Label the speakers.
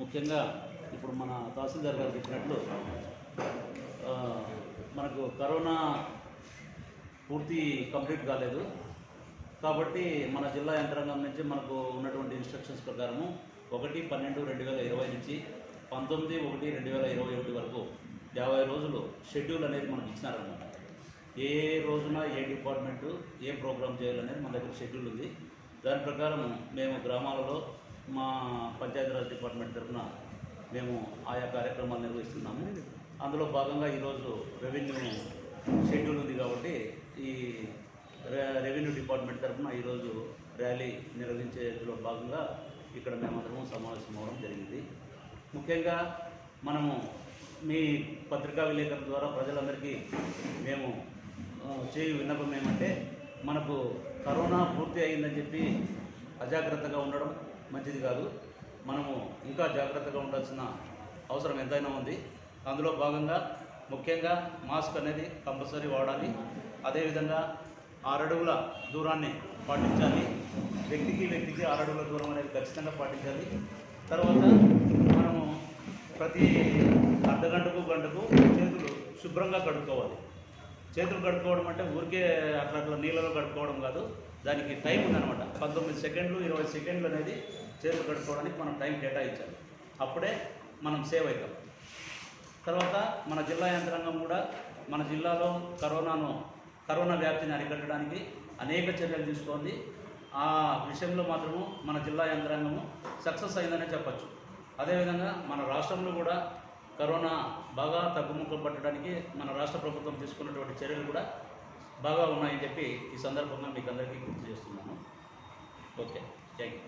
Speaker 1: ముఖ్యంగా ఇప్పుడు మన తహసీల్దార్ గారు చెప్పినట్లు మనకు కరోనా పూర్తి కంప్లీట్ కాలేదు. కాబట్టి మన జిల్లా యంత్రాంగం నుంచి మనకు ఉన్నటువంటి ఇన్స్ట్రక్షన్స్ ప్రకారము ఒకటి పన్నెండు రెండు వేల ఇరవై నుంచి పంతొమ్మిది ఒకటి రెండు వేల ఇరవై ఒకటి వరకు యాభై రోజులు షెడ్యూల్ అనేది మనకి ఇచ్చినారనమాట ఏ రోజున ఏ డిపార్ట్మెంటు ఏ ప్రోగ్రామ్ చేయాలనేది మన దగ్గర షెడ్యూల్ ఉంది. దాని ప్రకారం మేము గ్రామాలలో మా పంచాయతీరాజ్ డిపార్ట్మెంట్ తరఫున మేము ఆయా కార్యక్రమాలు నిర్వహిస్తున్నాము. అందులో భాగంగా ఈరోజు రెవెన్యూ షెడ్యూల్ ఉంది కాబట్టి ఈ రె- రెవెన్యూ డిపార్ట్మెంట్ తరఫున ఈరోజు ర్యాలీ నిర్వహించేలో భాగంగా ఇక్కడ మేమందరము సమావేశం అవ్వడం జరిగింది. ముఖ్యంగా మనము మీ పత్రికా విలేకరుల ద్వారా ప్రజలందరికీ మేము చేయు విన్నపం ఏమంటే మనకు కరోనా పూర్తి అయిందని చెప్పి అజాగ్రత్తగా ఉండడం మంచిది కాదు. మనము ఇంకా జాగ్రత్తగా ఉండాల్సిన అవసరం ఎంతైనా ఉంది. అందులో భాగంగా ముఖ్యంగా మాస్క్ అనేది కంపల్సరీ వాడాలి. అదేవిధంగా ఆరడుగుల దూరాన్ని పాటించాలి. వ్యక్తికి వ్యక్తికి ఆరడుగుల దూరం అనేది ఖచ్చితంగా పాటించాలి. తర్వాత మనము ప్రతి అర్ధ గంటకు గంటకు చేతులు శుభ్రంగా కడుక్కోవాలి. చేతులు కడుక్కోవడం అంటే ఊరికే అట్లా అట్లా నీళ్ళలో కడుక్కోవడం కాదు. దానికి టైం ఉందన్నమాట. పంతొమ్మిది సెకండ్లు ఇరవై సెకండ్లు అనేది చేతులు కడుక్కోవడానికి మనం టైం కేటాయించాలి. అప్పుడే మనం సేవ్ అవుతాం. తర్వాత మన జిల్లా యంత్రాంగం కూడా మన జిల్లాలో కరోనాను కరోనా వ్యాప్తిని అరికట్టడానికి అనేక చర్యలు తీసుకోండి. ఆ విషయంలో మాత్రము మన జిల్లా యంత్రాంగము సక్సెస్ అయిందనే చెప్పచ్చు. అదేవిధంగా మన రాష్ట్రంలో కూడా కరోనా బాగా తగ్గుముఖం పట్టడానికి మన రాష్ట్ర ప్రభుత్వం తీసుకున్నటువంటి చర్యలు కూడా బాగా ఉన్నాయని చెప్పి ఈ సందర్భంగా మీకు అందరికీ గుర్తు చేస్తున్నాను. Okay thank you